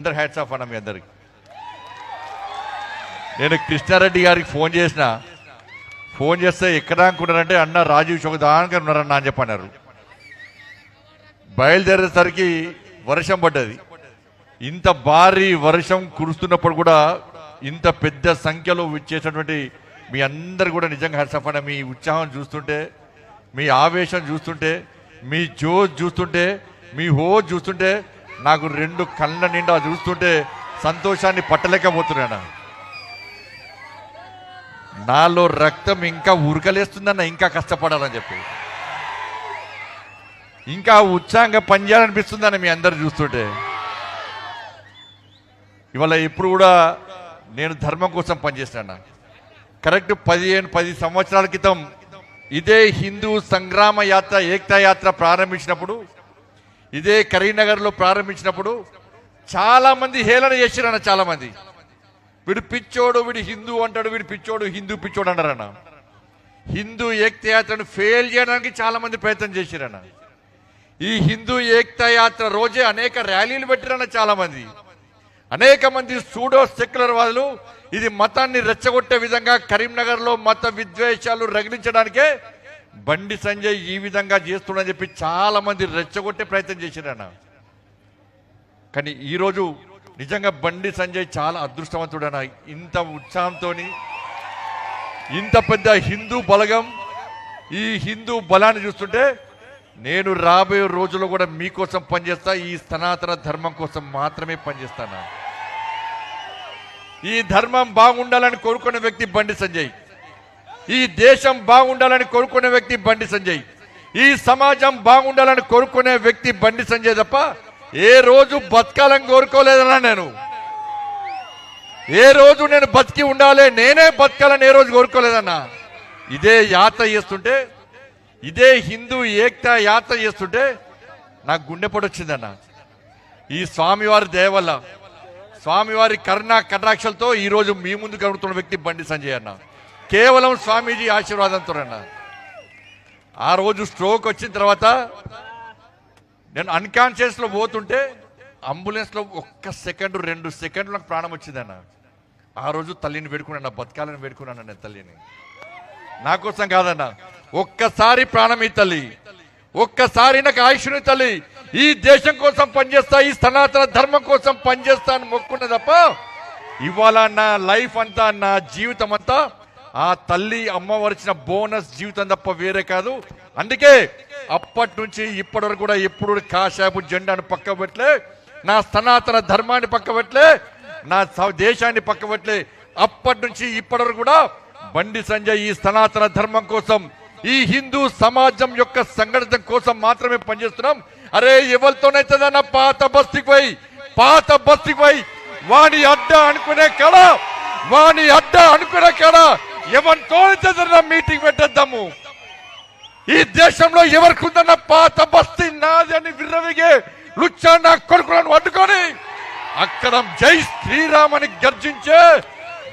అందరు hats off అన్న మీ అందరికి. నేను కృష్ణారెడ్డి గారికి ఫోన్ చేసిన ఫోన్ చేస్తే ఎక్కడానికి అనుకున్నారంటే అన్న రాజీవ్ చౌక్ దానికి ఉన్నారన్న అని చెప్పన్నారు. బయలుదేరేసరికి వర్షం పడ్డది. ఇంత భారీ వర్షం కురుస్తున్నప్పుడు కూడా ఇంత పెద్ద సంఖ్యలో వచ్చేసినటువంటి మీ అందరు కూడా నిజంగా హ్యాట్స్ ఆఫ్ మీ ఉత్సాహం చూస్తుంటే మీ ఆవేశం చూస్తుంటే మీ జోజ్ చూస్తుంటే మీ హో చూస్తుంటే నాకు రెండు కళ్ళ నిండా చూస్తుంటే సంతోషాన్ని పట్టలేకపోతున్నాను. నాలో రక్తం ఇంకా ఉరకలేస్తుందన్న ఇంకా కష్టపడాలని చెప్పి. ఇంకా ఉత్సాహంగా పనిచేయాలనిపిస్తుందని మీ అందరు చూస్తుంటే. ఇవాళ ఇప్పుడు కూడా నేను ధర్మం కోసం పనిచేస్తాను కరెక్ట్ పదిహేను పది సంవత్సరాల క్రితం ఇదే హిందూ సంగ్రామ యాత్ర ఏకతా యాత్ర ప్రారంభించినప్పుడు ఇదే కరీంనగర్లో ప్రారంభించినప్పుడు చాలామంది హేళన చేసిరన్న చాలా చాలామంది. వీడు పిచ్చోడు వీడు హిందూ అంటాడు వీడు పిచ్చోడు హిందూ పిచ్చోడు అంటారన్న. హిందూ ఏక్తయాత్రను ఫెయిల్ చేయడానికి చాలామంది ప్రయత్నం చేసిరన్న. ఈ హిందూ ఏక్తయాత్ర యాత్ర రోజే అనేక ర్యాలీలు పెట్టిరన్న చాలామంది. అనేక మంది సూడో సెక్యులర్ వాదులు ఇది మతాన్ని రెచ్చగొట్టే విధంగా కరీంనగర్లో మత విద్వేషాలు రగిలించడానికే బండి సంజయ్ ఈ విధంగా చేస్తుండని చెప్పి చాలా మంది రెచ్చగొట్టే ప్రయత్నం చేశారన్న. కానీ ఈరోజు నిజంగా బండి సంజయ్ చాలా అదృష్టవంతుడన ఇంత ఉత్సాహంతో ఇంత పెద్ద హిందూ బలగం ఈ హిందూ బలాన్ని చూస్తుంటే నేను రాబోయే రోజుల్లో కూడా మీకోసం పనిచేస్తా ఈ సనాతన ధర్మం కోసం మాత్రమే పనిచేస్తాను? ఈ ధర్మం బాగుండాలని కోరుకునే వ్యక్తి బండి సంజయ్. ఈ దేశం బాగుండాలని కోరుకునే వ్యక్తి బండి సంజయ్. ఈ సమాజం బాగుండాలని కోరుకునే వ్యక్తి బండి సంజయ్ తప్ప ఏ రోజు బతకాలని కోరుకోలేదన్నా నేను. ఏ రోజు నేను బతికి ఉండాలి నేనే బతకాలని ఏ రోజు కోరుకోలేదన్నా. ఇదే యాత్ర చేస్తుంటే ఇదే హిందూ ఏకతా యాత్ర చేస్తుంటే నాకు గుండెపొడి వచ్చిందన్న. ఈ స్వామివారి దయ వల్ల స్వామివారి కరుణా కటాక్షలతో ఈరోజు మీ ముందు కడుగుతున్న వ్యక్తి బండి సంజయ్ అన్న. కేవలం స్వామీజీ ఆశీర్వాదంతో ఆ రోజు స్ట్రోక్ వచ్చిన తర్వాత నేను అన్కాన్షియస్లో పోతుంటే అంబులెన్స్లో ఒక్క సెకండ్ రెండు సెకండ్లు నాకు ప్రాణం వచ్చిందన్న. ఆ రోజు తల్లిని వేడుకున్నాను బతకాలని పెట్టుకున్నాను నేను తల్లిని. నా కోసం కాదన్న ఒక్కసారి ప్రాణం ఈ తల్లి ఒక్కసారి నాకు ఆయుష్ని తల్లి. ఈ దేశం కోసం పనిచేస్తా ఈ సనాతన ధర్మం కోసం పనిచేస్తా అని మొక్కున్న తప్ప ఇవాళ నా లైఫ్ అంతా నా జీవితం అంతా ఆ తల్లి అమ్మవరిచిన బోనస్ జీవితం తప్ప వేరే కాదు. అందుకే అప్పటి నుంచి ఇప్పటి వరకు కూడా ఎప్పుడు కాశాపు జెండాను పక్క పెట్టలే నా సనాతన ధర్మాన్ని పక్క పెట్టలే నా దేశాన్ని పక్క పెట్టలే. అప్పటి నుంచి ఇప్పటి వరకు కూడా బండి సంజయ్ ఈ సనాతన ధర్మం కోసం ఈ హిందూ సమాజం యొక్క సంఘటన కోసం మాత్రమే పనిచేస్తున్నాం. అరే ఎవరితోనైతుందన్న పాత బస్తికి పోయి పాత బస్తికి పోయి వాణి అడ్డ అనుకునే కళ వాణి అడ్డ అనుకునే కడ ఎవరితోనైతుందన్న మీటింగ్ పెట్టేద్దాము. ఈ దేశంలో ఎవరికి ఉందన్న పాత బస్తీ నాది అని విర్రవిగే లుచ్చా నా కొడుకులను అడ్డుకొని అక్కడ జై శ్రీరామ్ అని గర్జించే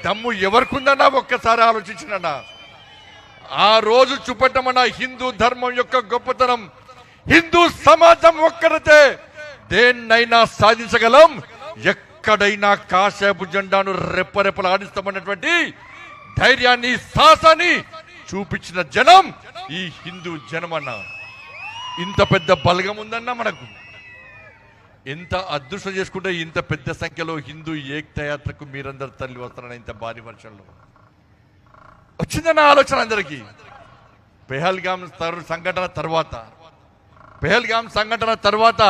దమ్ము ఎవరికి ఉందన్నా ఒక్కసారి ఆలోచించినన్నా. ఆ రోజు చూపెట్టమన్న హిందూ ధర్మం యొక్క గొప్పతనం హిందూ సమాజం ఒక్కరితే దేన్నైనా సాధించగలం ఎక్కడైనా కాసేపు జెండాను రెప్పరెప్పలు ఆడిస్తామన్నటువంటి ధైర్యాన్ని సాహసాన్ని చూపించిన జనం ఈ హిందూ జనమన్న. ఇంత పెద్ద బలగం ఉందన్న మనకు. ఎంత అదృష్టం చేసుకుంటే ఇంత పెద్ద సంఖ్యలో హిందూ ఏకతా యాత్రకు మీరందరు తల్లి వస్తారన్న ఇంత భారీ వర్షంలో. వచ్చిందన్న ఆలోచన అందరికీ. పెహల్గామ్ సంఘటన తర్వాత. పెహల్గామ్ సంఘటన తర్వాత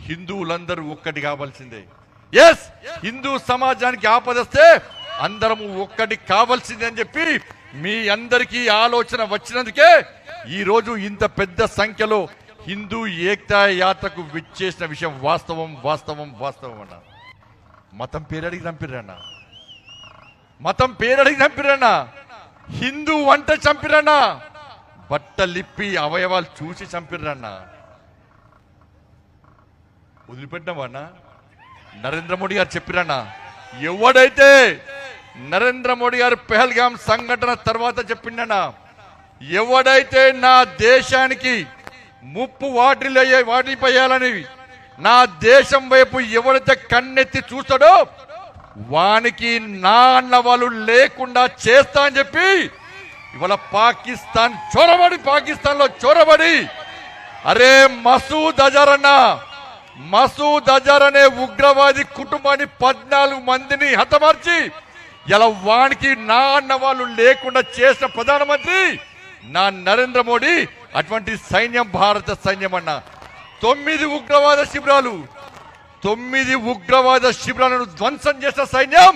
హిందువులందరూ ఒక్కటి కావాల్సిందే. ఎస్ హిందూ సమాజానికి ఆపదస్తే అందరము ఒక్కటి కావాల్సిందే అని చెప్పి మీ అందరికీ ఆలోచన వచ్చినందుకే ఈరోజు ఇంత పెద్ద సంఖ్యలో హిందూ ఏకతా యాత్రకు విచ్చేసిన విషయం వాస్తవం వాస్తవం వాస్తవం అన్న. మతం పేరడికి చంపిరన్నా మతం పేరడికి చంపిరన్నా హిందూ వంట చంపిరన్నా బట్టలిప్పి అవయవాలు చూసి చంపిర్రన్నా వదిలిపెట్టినవన్నా నరేంద్ర మోడీ గారు చెప్పిరన్నా ఎవడైతే నరేంద్ర మోడీ గారు పెహల్గాం సంఘటన తర్వాత చెప్పిండన్నా. ఎవడైతే నా దేశానికి ముప్పు వాటిల్లయ్యే వాటిపోయాలని నా దేశం వైపు ఎవడైతే కన్నెత్తి చూస్తాడో వానికి నా అన్న వాళ్ళు లేకుండా చేస్తా అని చెప్పి ఇవాళ పాకిస్తాన్ చొరబడి పాకిస్తాన్లో చొరబడి అరే మసూద్ అజర్ అన్న మసూద్ అజర్ అనే ఉగ్రవాది కుటుంబాన్ని పద్నాలుగు మందిని హతమార్చి ఇలా వానికి నా అన్న వాళ్ళు లేకుండా చేసిన ప్రధానమంత్రి నా నరేంద్ర మోడీ అటువంటి సైన్యం భారత సైన్యం అన్న. తొమ్మిది ఉగ్రవాద శిబిరాలు తొమ్మిది ఉగ్రవాద శిబిరాలను ధ్వంసం చేసిన సైన్యం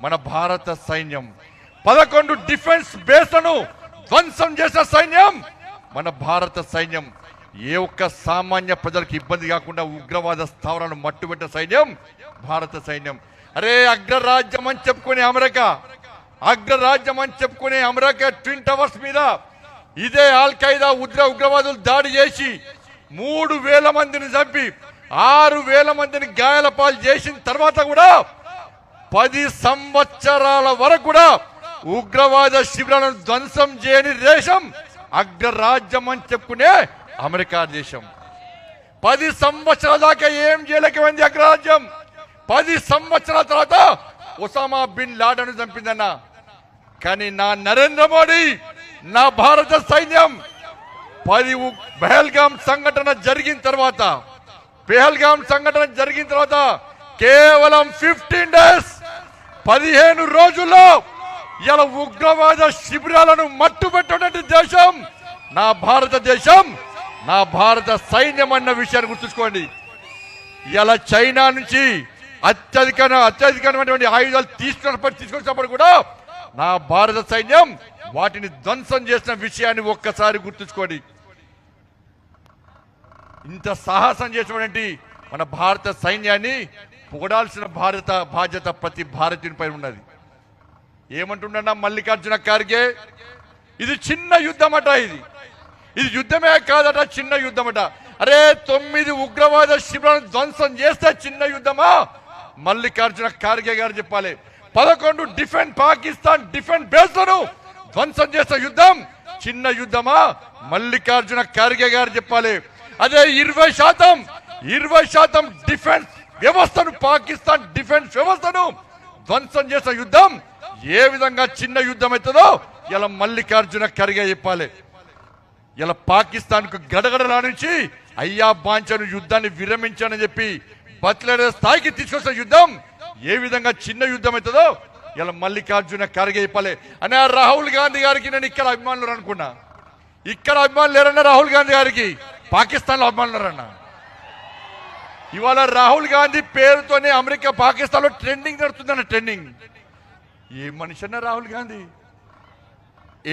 మన భారత సైన్యం. పదకొండు డిఫెన్స్ బేస్లను ధ్వంసం చేసిన సైన్యం మన భారత సైన్యం. ఏ ఒక్క సామాన్య ప్రజలకు ఇబ్బంది కాకుండా ఉగ్రవాద స్థావరాలను మట్టుబెట్టిన సైన్యం భారత సైన్యం. అరే అగ్రరాజ్యం అని చెప్పుకునే అమెరికా. అగ్రరాజ్యం అని చెప్పుకునే అమెరికా ట్విన్ టవర్స్ మీద ఇదే ఆల్ ఖైదా ఉగ్ర ఉగ్రవాదులు దాడి చేసి మూడు వేల మందిని చంపి ఆరు వేల మందిని గాయాల పాలు చేసిన తర్వాత కూడా పది సంవత్సరాల వరకు కూడా ఉగ్రవాద శిబిరాలను ధ్వంసం చేయని దేశం అగ్రరాజ్యం అని చెప్పుకునే అమెరికా దేశం. పది సంవత్సరాల దాకా ఏం చేయలేకపోయింది అగ్రరాజ్యం? పది సంవత్సరాల తర్వాత ఒసామా బిన్ లాడను చంపిందన్న. కానీ నా నరేంద్ర మోడీ నా భారత సైన్యం పది పెహల్గాం సంఘటన జరిగిన తర్వాత పెహల్గాం సంఘటన జరిగిన తర్వాత కేవలం ఫిఫ్టీన్ డేస్ పదిహేను రోజుల్లో ఇలా ఉగ్రవాద శిబిరాలను మట్టుబెట్టినటువంటి దేశం నా భారతదేశం నా భారత సైన్యం అన్న విషయాన్ని గుర్తుంచుకోండి. ఇలా చైనా నుంచి అత్యధిక అత్యధికమైనటువంటి ఆయుధాలు తీసుకున్నప్పుడు తీసుకొచ్చినప్పుడు కూడా నా భారత సైన్యం వాటిని ధ్వంసం చేసిన విషయాన్ని ఒక్కసారి గుర్తుంచుకోండి. ఇంత సాహసం చేసినటువంటి మన భారత సైన్యాన్ని పొగడాల్సిన భారత బాధ్యత ప్రతి భారతీయునిపై ఉన్నది. ఏమంటున్నా మల్లికార్జున ఖార్గే? ఇది చిన్న యుద్ధమట ఇది. ఇది యుద్ధమే కాదట చిన్న యుద్ధమట. అరే తొమ్మిది ఉగ్రవాద శిబిరాలను ధ్వంసం చేస్తే చిన్న యుద్ధమా? మల్లికార్జున ఖార్గే గారు చెప్పాలి. పదకొండు డిఫెండ్ పాకిస్తాన్ డిఫెండ్ బేస్లను ధ్వంసం చేసే యుద్ధం చిన్న యుద్ధమా? మల్లికార్జున ఖార్గే గారు చెప్పాలి. అదే ఇరవై శాతం ఇరవై శాతం డిఫెన్స్ వ్యవస్థను పాకిస్తాన్ డిఫెన్స్ వ్యవస్థను ధ్వంసం చేసే యుద్ధం ఏ విధంగా చిన్న యుద్ధం అవుతుందో ఇలా మల్లికార్జున ఖర్గే చెప్పాలి. ఇలా పాకిస్తాన్కు గడగడలా నుంచి అయ్యా బాంచను యుద్ధాన్ని విరమించానని చెప్పి బతిలాడే స్థాయికి తీసుకొచ్చిన యుద్ధం ఏ విధంగా చిన్న యుద్ధం అవుతుందో ఇలా మల్లికార్జున ఖర్గే అని అనే రాహుల్ గాంధీ గారికి నేను ఇక్కడ అభిమానులు అనుకున్నా. ఇక్కడ అభిమానులు లేరన్న రాహుల్ గాంధీ గారికి పాకిస్తాన్లో అభిమానులు ఇవాళ రాహుల్ గాంధీ పేరుతోనే అమెరికా పాకిస్తాన్లో ట్రెండింగ్ నడుతుందన్న ట్రెండింగ్. ఏ మనిషి అన్న రాహుల్ గాంధీ?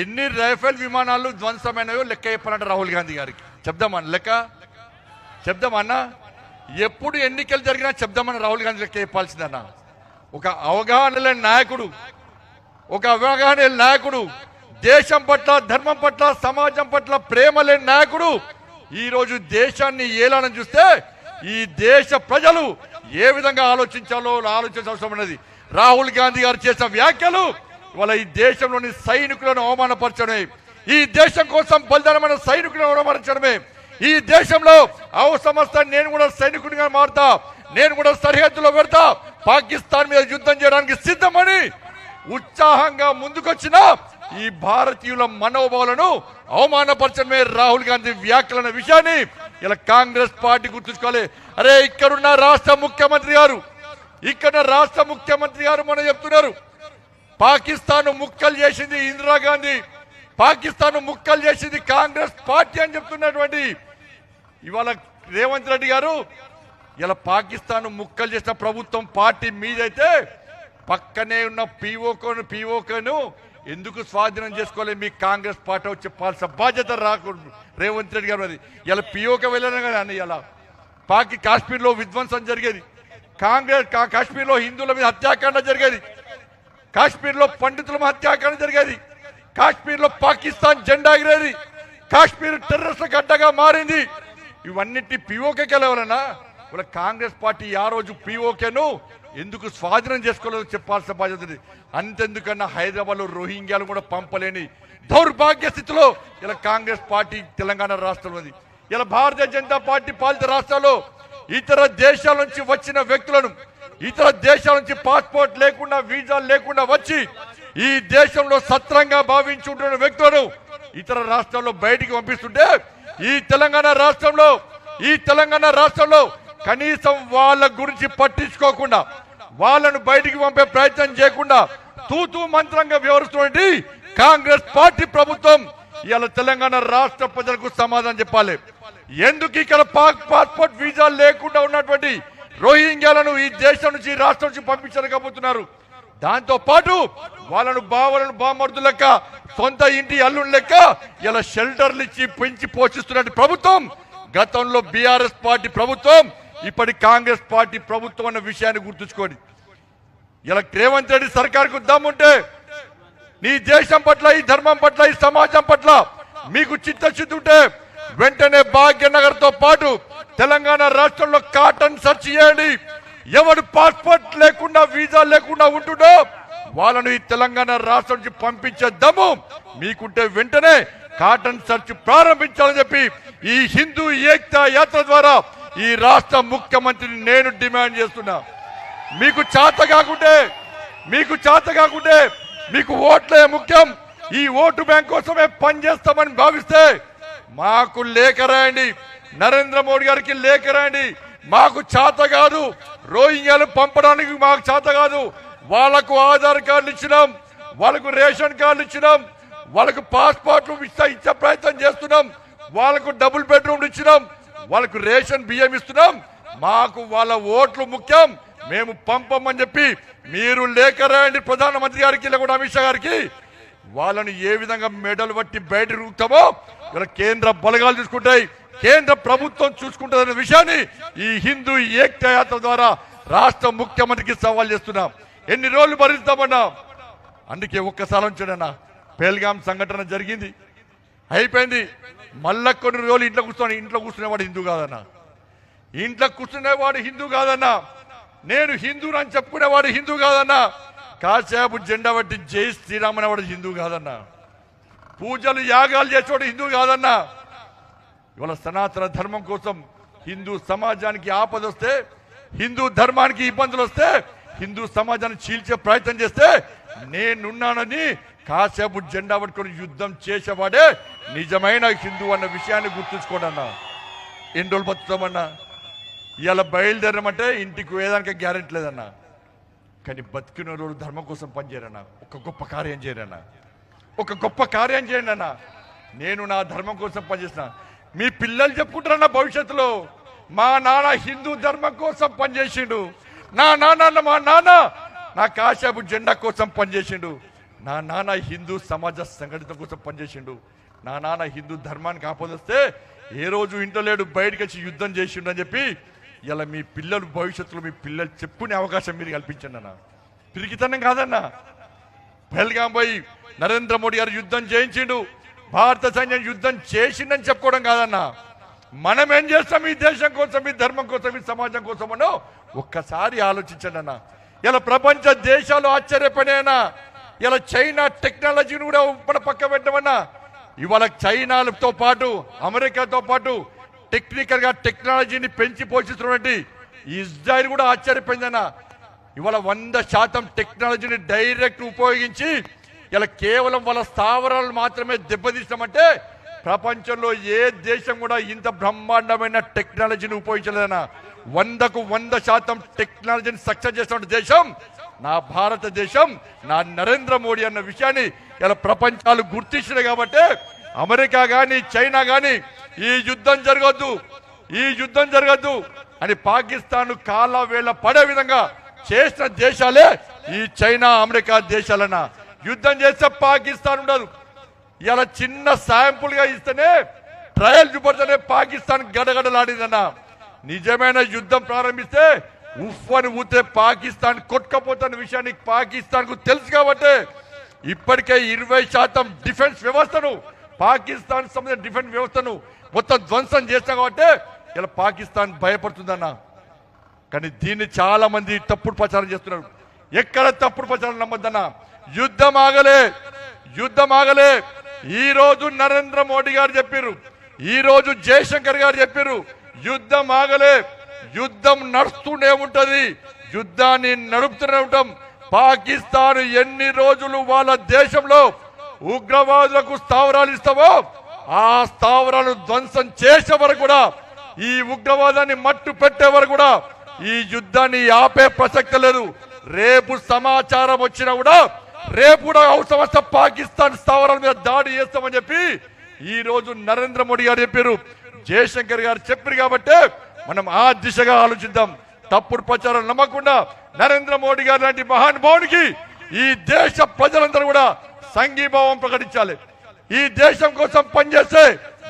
ఎన్ని రైఫెల్ విమానాలు ధ్వంసమైనాయో లెక్క చెప్పాలంటే రాహుల్ గాంధీ గారికి. చెప్దామన్న లెక్క? చెప్దామన్నా ఎప్పుడు ఎన్నికలు జరిగినా చెప్దామని రాహుల్ గాంధీ లెక్క చెప్పాల్సిందన్న. ఒక అవగాహన లేని నాయకుడు ఒక అవగాహన లేని నాయకుడు దేశం పట్ల ధర్మం పట్ల సమాజం పట్ల ప్రేమ లేని నాయకుడు ఈరోజు దేశాన్ని ఏలానని చూస్తే ఈ దేశ ప్రజలు ఏ విధంగా ఆలోచించాలో ఆలోచించాల్సిన ఉన్నది. రాహుల్ గాంధీ గారు చేసిన వ్యాఖ్యలు ఇవాళ ఈ దేశంలోని సైనికులను అవమానపరచడమే. ఈ దేశం కోసం బలిదానమైన సైనికులను అవమానపరచడమే. ఈ దేశంలో అవసరమస్త నేను కూడా సైనికుడిగా మారుతా. నేను కూడా సరిహద్దులో పెడతా. పాకిస్తాన్ మీద యుద్ధం చేయడానికి సిద్ధమని ఉత్సాహంగా ముందుకొచ్చిన ఈ భారతీయుల మనోభావాలను అవమానపరచడమే రాహుల్ గాంధీ వ్యాఖ్యలన్న విషయాన్ని ఇలా కాంగ్రెస్ పార్టీ గుర్తుంచుకోవాలి. అరే ఇక్కడున్న రాష్ట్ర ముఖ్యమంత్రి గారు ఇక్కడ రాష్ట్ర ముఖ్యమంత్రి గారు మనం చెప్తున్నారు పాకిస్తాన్ ముక్కలు చేసింది ఇందిరాగాంధీ పాకిస్తాన్ ముక్కలు చేసింది కాంగ్రెస్ పార్టీ అని చెప్తున్నటువంటి ఇవాళ రేవంత్ రెడ్డి గారు ఇలా పాకిస్తాన్ ముక్కలు చేసిన ప్రభుత్వం పార్టీ మీదైతే పక్కనే ఉన్న పీఓకోను పీఓకోను ఎందుకు స్వాధీనం చేసుకోలేదు మీ కాంగ్రెస్ పార్టీ చెప్పాల్సిన బాధ్యత రాకూడదు. రేవంత్ రెడ్డి గారు అది ఇలా పీఓక కదా అన్న ఇలా? పాకి కాశ్మీర్లో విధ్వంసం జరిగేది. కాంగ్రెస్ కా- కాశ్మీర్లో హిందువుల మీద హత్యాకాండ జరిగేది. కాశ్మీర్లో పండితుల మీద హత్యాకాండ జరిగేది. కాశ్మీర్లో పాకిస్తాన్ జెండా ఎగిరేది. కాశ్మీర్ టెర్రరిస్ట్ల గడ్డగా మారింది. ఇవన్నిటి పిఓకే గెలవాలన్నా వాళ్ళ కాంగ్రెస్ పార్టీ ఆ రోజు పిఓకేను ఎందుకు స్వాధీనం చేసుకోలేదో చెప్పాల్సిన బాధ్యత ఉంది. అంతెందుకన్నా హైదరాబాద్లో రోహింగ్యాలు కూడా పంపలేని దౌర్భాగ్య స్థితిలో ఇలా కాంగ్రెస్ పార్టీ తెలంగాణ రాష్ట్రంలో ఉంది. ఇలా భారతీయ జనతా పార్టీ పాలిత రాష్ట్రాల్లో ఇతర దేశాల నుంచి వచ్చిన వ్యక్తులను ఇతర దేశాల నుంచి పాస్పోర్ట్ లేకుండా వీసా లేకుండా వచ్చి ఈ దేశంలో సత్రంగా భావించుంటున్న వ్యక్తులను ఇతర రాష్ట్రాల్లో బయటికి పంపిస్తుంటే ఈ తెలంగాణ రాష్ట్రంలో ఈ తెలంగాణ రాష్ట్రంలో కనీసం వాళ్ళ గురించి పట్టించుకోకుండా వాళ్ళను బయటికి పంపే ప్రయత్నం చేయకుండా తూతూ మంత్రంగా వ్యవహరిస్తున్నటువంటి కాంగ్రెస్ పార్టీ ప్రభుత్వం ఇవాళ తెలంగాణ రాష్ట్ర ప్రజలకు సమాధానం చెప్పాలి. ఎందుకు ఇక్కడ పాక్ పాస్పోర్ట్ వీసా లేకుండా ఉన్నటువంటి రోహింగ్యాలను ఈ దేశం నుంచి ఈ రాష్ట్రం నుంచి పంపించలేకపోతున్నారు? దాంతో పాటు వాళ్ళను బావలను బామర్దు లెక్క సొంత ఇంటి అల్లుని లెక్క ఇలా షెల్టర్లు ఇచ్చి పెంచి పోషిస్తున్నట్టు ప్రభుత్వం గతంలో బీఆర్ఎస్ పార్టీ ప్రభుత్వం ఇప్పటి కాంగ్రెస్ పార్టీ ప్రభుత్వం అన్న విషయాన్ని గుర్తుంచుకోండి. ఇలా రేవంత్ రెడ్డి సర్కార్కు దమ్ముంటే నీ దేశం పట్ల ఈ ధర్మం పట్ల ఈ సమాజం పట్ల మీకు చిత్తశుద్ధి ఉంటే వెంటనే భాగ్యనగర్తో పాటు తెలంగాణ రాష్ట్రంలో కాటన్ సెర్చ్ చేయండి. ఎవడు పాస్పోర్ట్ లేకుండా వీసా లేకుండా ఉంటుండో వాళ్ళను ఈ తెలంగాణ రాష్ట్రం నుంచి పంపించే దమ్ము మీకుంటే వెంటనే కాటన్ సర్చ్ ప్రారంభించాలని చెప్పి ఈ హిందూ ఏక్తా యాత్ర ద్వారా ఈ రాష్ట్ర ముఖ్యమంత్రిని నేను డిమాండ్ చేస్తున్నా. మీకు చేత కాకుంటే మీకు చేత కాకుంటే మీకు ఓట్లే ముఖ్యం. ఈ ఓటు బ్యాంక్ కోసమే పనిచేస్తామని భావిస్తే మాకు లేఖ రాయండి. నరేంద్ర మోడీ గారికి లేఖ రాయండి. మాకు చేత కాదు. రోహింగ్యాలు పంపడానికి మాకు చేత కాదు. వాళ్ళకు ఆధార్ కార్డులు ఇచ్చినాం వాళ్ళకు రేషన్ కార్డులు ఇచ్చినాం వాళ్ళకు పాస్పోర్ట్లు ఇచ్చే ఇచ్చే ప్రయత్నం చేస్తున్నాం వాళ్ళకు డబుల్ బెడ్రూమ్లు ఇచ్చినాం వాళ్ళకు రేషన్ బియ్యం ఇస్తున్నాం మాకు వాళ్ళ ఓట్లు ముఖ్యం మేము పంపమని చెప్పి మీరు లేఖ రాయండి ప్రధానమంత్రి గారికి లేకుండా అమిత్ షా గారికి. వాళ్ళని ఏ విధంగా మెడలు పట్టి బయట రూపుతామో ఇలా కేంద్ర బలగాలు చూసుకుంటాయి కేంద్ర ప్రభుత్వం చూసుకుంటుందనే విషయాన్ని ఈ హిందూ ఏక్త యాత్ర ద్వారా రాష్ట్ర ముఖ్యమంత్రికి సవాల్ చేస్తున్నాం. ఎన్ని రోజులు భరిస్తామన్నా అందుకే ఒక్కసారి ఉంచాడన్నా. పేల్గాం సంఘటన జరిగింది. అయిపోయింది. మళ్ళా కొన్ని రోజులు ఇంట్లో కూర్చొని ఇంట్లో కూర్చునేవాడు హిందూ కాదన్నా. ఇంట్లో కూర్చునేవాడు హిందూ కాదన్నా. నేను హిందూ అని చెప్పుకునేవాడు హిందూ కాదన్నా. కాసేపు జెండా పట్టి జై శ్రీరామ్ అనేవాడు హిందూ కాదన్నా. పూజలు యాగాలు చేసేవాడు హిందూ కాదన్నా. ఇవాళ సనాతన ధర్మం కోసం హిందూ సమాజానికి ఆపద వస్తే హిందూ ధర్మానికి ఇబ్బందులు వస్తే హిందూ సమాజాన్ని చీల్చే ప్రయత్నం చేస్తే నేనున్నానని కాసేపు జెండా పట్టుకొని యుద్ధం చేసేవాడే నిజమైన హిందూ అన్న విషయాన్ని గుర్తుంచుకోడన్నా ఎన్ని రోజులు బతుకుతామన్నా ఇలా బయలుదేరమంటే ఇంటికి వేదానికి గ్యారెంటీ లేదన్నా. కానీ బతికిన రోజు ధర్మం కోసం పనిచేయరన్నా. ఒక గొప్ప కార్యం చేయరన్నా. ఒక గొప్ప కార్యం చేయండి అన్న. నేను నా ధర్మం కోసం పనిచేసిన. మీ పిల్లలు చెప్పుకుంటారన్న భవిష్యత్తులో. మా నాన్న హిందూ ధర్మం కోసం పనిచేసిండు. నా నాన్న మా నాన్న. నా కాశాపు జెండా కోసం పనిచేసిండు. నా నాన్న హిందూ సమాజ సంఘటన కోసం పనిచేసిండు. నా నాన్న హిందూ ధర్మానికి ఆపదొస్తే ఏ రోజు ఇంట్లో లేడు బయటకు వచ్చి యుద్ధం చేసిండు అని చెప్పి ఇలా మీ పిల్లలు భవిష్యత్తులో మీ పిల్లలు చెప్పుకునే అవకాశం మీరు కల్పించండి అన్న. పిరికితనం కాదన్నా. పహల్గాం పోయి నరేంద్ర మోడీ గారు యుద్ధం చేయించిండు. భారత సైన్యం యుద్ధం చేసిండని చెప్పుకోవడం కాదన్నా. మనం ఏం చేస్తాం? ఈ దేశం కోసం ఈ ధర్మం కోసం ఈ సమాజం కోసం అనో ఒక్కసారి ఆలోచించండి అన్న. ఇలా ప్రపంచ దేశాలు ఆశ్చర్యపడేనా ఇలా చైనా టెక్నాలజీని కూడా మన పక్క పెట్టమన్నా ఇవాళ చైనాతో పాటు అమెరికాతో పాటు టెక్నికల్గా టెక్నాలజీని పెంచి పోషిస్తున్నటువంటి ఇజ్రాయిల్ కూడా ఆశ్చర్యపోయిందన్న ఇవాళ వంద శాతం టెక్నాలజీని డైరెక్ట్ ఉపయోగించి ఇలా కేవలం వాళ్ళ స్థావరాలు మాత్రమే దెబ్బతీస్తామంటే ప్రపంచంలో ఏ దేశం కూడా ఇంత బ్రహ్మాండమైన టెక్నాలజీని ఉపయోగించలేదన్న. వందకు వంద శాతం టెక్నాలజీని సక్సెస్ చేస్తున్న దేశం నా భారతదేశం నా నరేంద్ర మోడీ అన్న విషయాన్ని ఇలా ప్రపంచాలు గుర్తించినాయి కాబట్టి అమెరికా కానీ చైనా కానీ ఈ యుద్ధం జరగద్దు ఈ యుద్ధం జరగద్దు అని పాకిస్తాన్ కాల వేళ పడే విధంగా చేసిన దేశాలే ఈ చైనా అమెరికా దేశాలన్న. యుద్ధం చేస్తే పాకిస్తాన్ ఉండదు. ఇలా చిన్న శాంపుల్గా ఇస్తేనే ట్రయల్ చూపడితేనే పాకిస్తాన్ గడగడలాడిందన్న. నిజమైన యుద్ధం ప్రారంభిస్తే ఉఫ్ అని ఊతే పాకిస్తాన్ కొట్టుకపోతున్న విషయాన్ని పాకిస్తాన్కు తెలుసు కాబట్టి ఇప్పటికే ఇరవై శాతం డిఫెన్స్ వ్యవస్థను పాకిస్తాన్ సంబంధించిన డిఫెన్స్ వ్యవస్థను మొత్తం ధ్వంసం చేస్తాం కాబట్టి ఇలా పాకిస్తాన్ భయపడుతుందన్న. కానీ దీన్ని చాలా మంది తప్పుడు ప్రచారం చేస్తున్నారు. ఎక్కడ తప్పుడు ప్రచారం నమ్మద్దన్న. యుద్ధం ఆగలే. యుద్ధం ఆగలే. ఈ రోజు నరేంద్ర మోడీ గారు చెప్పారు ఈ రోజు జయశంకర్ గారు చెప్పారు యుద్ధం ఆగలే యుద్ధం నడుస్తూనే ఉంటది యుద్ధాన్ని నడుపుతూనే ఉంటాం. పాకిస్తాన్ ఎన్ని రోజులు వాళ్ళ దేశంలో ఉగ్రవాదులకు స్థావరాలు ఇస్తావో ఆ స్థావరాలను ధ్వంసం చేసే వరకు కూడా ఈ ఉగ్రవాదాన్ని మట్టు పెట్టే వరకు కూడా ఈ యుద్ధాన్ని ఆపే ప్రసక్తి లేదు. రేపు సమాచారం వచ్చినా కూడా రేపు కూడా అవసరం వస్తే పాకిస్తాన్ స్థావరాల మీద దాడి చేస్తామని చెప్పి ఈ రోజు నరేంద్ర మోడీ గారు చెప్పారు. జయశంకర్ గారు చెప్పారు కాబట్టి మనం ఆ దిశగా ఆలోచిద్దాం. తప్పుడు ప్రచారం నమ్మకుండా నరేంద్ర మోడీ గారు లాంటి మహానుభావునికి ఈ దేశ ప్రజలందరూ కూడా సంఘీభావం ప్రకటించాలి. ఈ దేశం కోసం పనిచేసే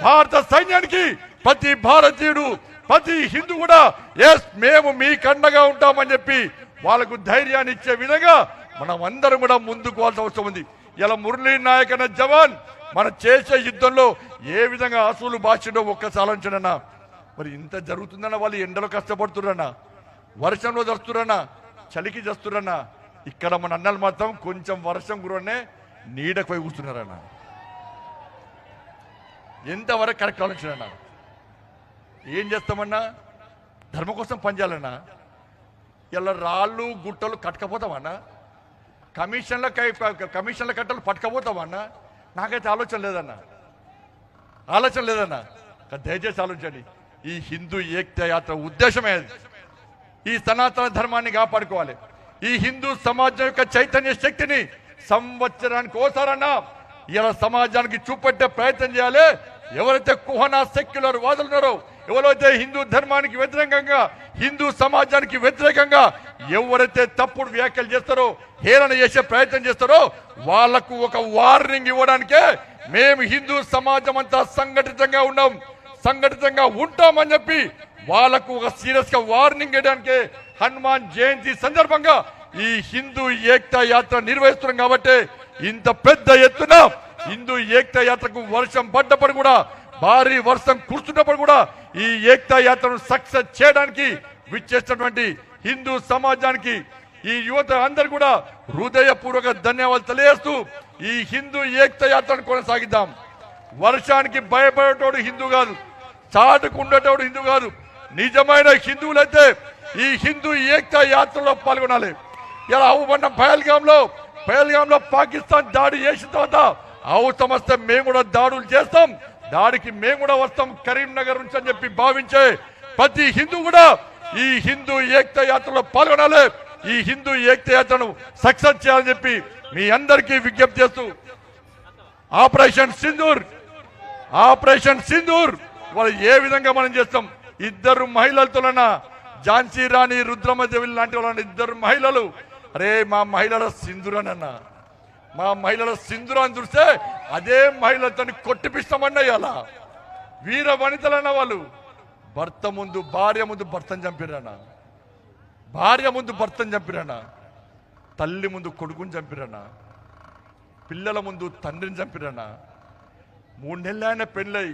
భారత సైన్యానికి ప్రతి భారతీయుడు ప్రతి హిందూ కూడా ఎస్ మేము మీ కండగా ఉంటామని చెప్పి వాళ్ళకు ధైర్యాన్ని ఇచ్చే విధంగా మనం అందరం కూడా ముందుకు పోవాల్సిన అవసరం ఉంది. ఇలా మురళీ నాయక్ అనే జవాన్ మనం చేసే యుద్ధంలో ఏ విధంగా అసూలు బాసిండో ఒక్కసారి ఆలోచనన్నా మరి ఇంత జరుగుతుందన్న వాళ్ళు ఎండలో కష్టపడుతురన్నా వర్షంలో దస్తురన్నా చలికి చేస్తురన్నా ఇక్కడ మన అన్నలు మాత్రం కొంచెం వర్షం గురనే నీడకు పోయి కూర్చున్నారన్న. ఎంతవరకు కరెక్ట్ ఆలోచన ఏం చేస్తామన్నా? ధర్మం కోసం పనిచేయాలన్నా. ఇలా రాళ్ళు గుట్టలు కట్టకపోతామన్నా. కమిషన్ల కమిషన్ల కట్టలు పట్టుకపోతామన్న నాకైతే ఆలోచన లేదన్నా. ఆలోచన లేదన్నా. దయచేసి ఆలోచండి ఈ హిందూ ఏక్త యాత్ర ఉద్దేశమే ఈ సనాతన ధర్మాన్ని కాపాడుకోవాలి. ఈ హిందూ సమాజం యొక్క చైతన్య శక్తిని సంవత్సరానికి ఓసారన్నా ఇలా సమాజానికి చూపెట్టే ప్రయత్నం చేయాలి. ఎవరైతే కుహనా సెక్యులర్ వాదులున్నారో ఎవరైతే హిందూ ధర్మానికి వ్యతిరేకంగా హిందూ సమాజానికి వ్యతిరేకంగా ఎవరైతే తప్పుడు వ్యాఖ్యలు చేస్తారో హేళన చేసే ప్రయత్నం చేస్తారో వాళ్ళకు ఒక వార్నింగ్ ఇవ్వడానికే మేము హిందూ సమాజం అంతా సంఘటితంగా ఉన్నాం. సంఘటితంగా ఉంటామని చెప్పి వాళ్ళకు ఒక సీరియస్గా వార్నింగ్ ఇవ్వడానికి హనుమాన్ జయంతి సందర్భంగా ఈ హిందూ ఏక్తా యాత్ర నిర్వహిస్తున్నాం కాబట్టి ఇంత పెద్ద ఎత్తున హిందూ ఏక్తా యాత్రకు వర్షం పడ్డప్పుడు కూడా భారీ వర్షం కురుస్తున్నప్పుడు కూడా ఈ ఏక్తా యాత్రను సక్సెస్ చేయడానికి విచ్చేసినటువంటి హిందూ సమాజానికి ఈ యువత అందరు కూడా హృదయపూర్వక ధన్యవాదాలు తెలియజేస్తూ ఈ హిందూ ఏక్త యాత్రను కొనసాగిద్దాం. వర్షానికి భయపడేటోడు హిందూ కాదు చాటుకుండేటోడు హిందూ కాదు. నిజమైన హిందువులైతే ఈ హిందూ ఏక్త యాత్రలో పాల్గొనాలి. ఇలా అవ్వబడిన పహల్గాంలో పహల్గాంలో పాకిస్తాన్ దాడి చేసిన తర్వాత అవసరం వస్తే మేము కూడా దాడులు చేస్తాం. దాడికి మేము కూడా వస్తాం కరీంనగర్ నుంచి అని చెప్పి భావించే ప్రతి హిందూ కూడా ఈ హిందూ ఏక్త యాత్రలో పాల్గొనాలి. ఈ హిందూ ఏక్త యాత్రను సక్సెస్ చేయాలని చెప్పి మీ అందరికీ విజ్ఞప్తి చేస్తూ ఆపరేషన్ సింధూర్ ఆపరేషన్ సింధూర్. వాళ్ళు ఏ విధంగా మనం చేస్తాం? ఇద్దరు మహిళలతోన ఝాన్సీ రాణి రుద్రమదేవి లాంటి వాళ్ళని ఇద్దరు మహిళలు. అరే మా మహిళల సింధురనన్న. మా మహిళల సింధురాన్ని చూస్తే అదే మహిళలతో కొట్టిపిస్తామన్న ఇలా వీర వనితలన్న వాళ్ళు. భర్త ముందు భార్య ముందు భర్తను చంపిరానా భార్య ముందు భర్తను చంపిరానా తల్లి ముందు కొడుకుని చంపిరానా పిల్లల ముందు తండ్రిని చంపిరానా మూడు నెలలైన పెళ్ళై